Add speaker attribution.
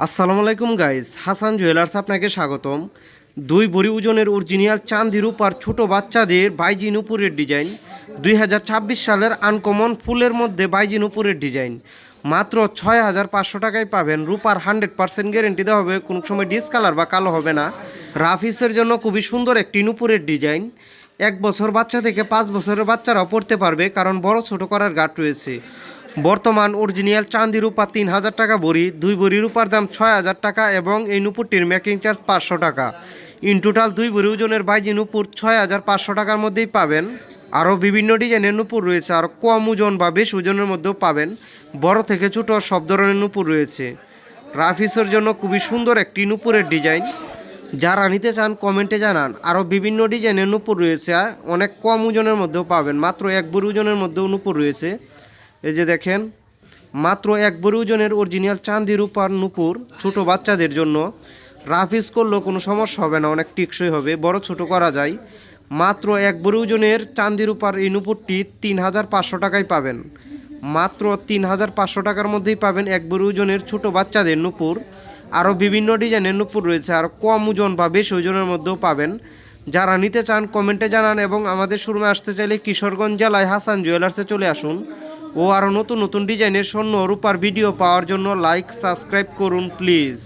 Speaker 1: আসসালামু আলাইকুম guys Hasan jewellers আপনাকে স্বাগতম। দুই ভরি ওজনের অরিজিনাল চাঁদির উপর ছোট বাচ্চাদের বাইজিন উপরের ডিজাইন দুই হাজার ছাব্বিশ সালের আনকমন ফুলের মধ্যে বাইজিন উপরের ডিজাইন মাত্র ছয় হাজার পাঁচশো টাকায় পাবেন। রূপার হান্ড্রেড পার্সেন্ট গ্যারেন্টি দেওয়া হবে। কোনো সময় ডিসকালার বা কালো হবে না। রাফিসের জন্য খুবই সুন্দর একটি নুপুরের ডিজাইন এক বছর বাচ্চা থেকে পাঁচ বছরের বাচ্চারাও পড়তে পারবে, কারণ বড় ছোট করার গাঠ রয়েছে। বর্তমান অরিজিনাল চাঁদি রূপা তিন হাজার টাকা বড়ি, দুই বড়ি রূপার দাম ছয় হাজার টাকা এবং এই নুপুরটির মেকিং চার্জ পাঁচশো টাকা। ইন টোটাল দুই বড়ি ওজনের বাইজি নুপুর ছয় হাজার পাঁচশো টাকার মধ্যেই পাবেন। আরও বিভিন্ন ডিজাইনের নুপুর রয়েছে আর কম ওজন বা বেশ ওজনের মধ্যেও পাবেন। বড় থেকে ছোট সব ধরনের নুপুর রয়েছে। রাফিসের জন্য খুবই সুন্দর একটি নুপুরের ডিজাইন। যারা নিতে চান কমেন্টে জানান, আরও বিভিন্ন ডিজাইনের নুপুর রয়েছে, অনেক কম ওজনের মধ্যেও পাবেন। মাত্র এক বড়ি ওজনের মধ্যেও নুপুর রয়েছে। এই যে দেখেন, মাত্র এক বড়ি ওজনের অরিজিনাল চাঁদি রূপার নুপুর ছোট বাচ্চাদের জন্য। রাফিস করলেও কোনো সমস্যা হবে না, অনেক টিকসই হবে, বড় ছোট করা যায়। মাত্র এক বড়ি ওজনের চাঁদি রূপার এই নুপুরটি তিন হাজার পাঁচশো টাকায় পাবেন। মাত্র তিন হাজার পাঁচশো টাকার মধ্যেই পাবেন এক বড়ি ওজনের ছোট বাচ্চাদের নুপুর। আরও বিভিন্ন ডিজাইনের নুপুর রয়েছে, আর কম ওজন বা বেশি ওজনের মধ্যেও পাবেন। যারা নিতে চান, কমেন্টে জানান এবং আমাদের শোরুমে আসতে চাইলে কিশোরগঞ্জ জেলায় হাসান জুয়েলার্সে চলে আসুন। ও আরও নতুন নতুন ডিজাইনের স্বর্ণ রূপার ভিডিও পাওয়ার জন্য লাইক সাবস্ক্রাইব করুন প্লিজ।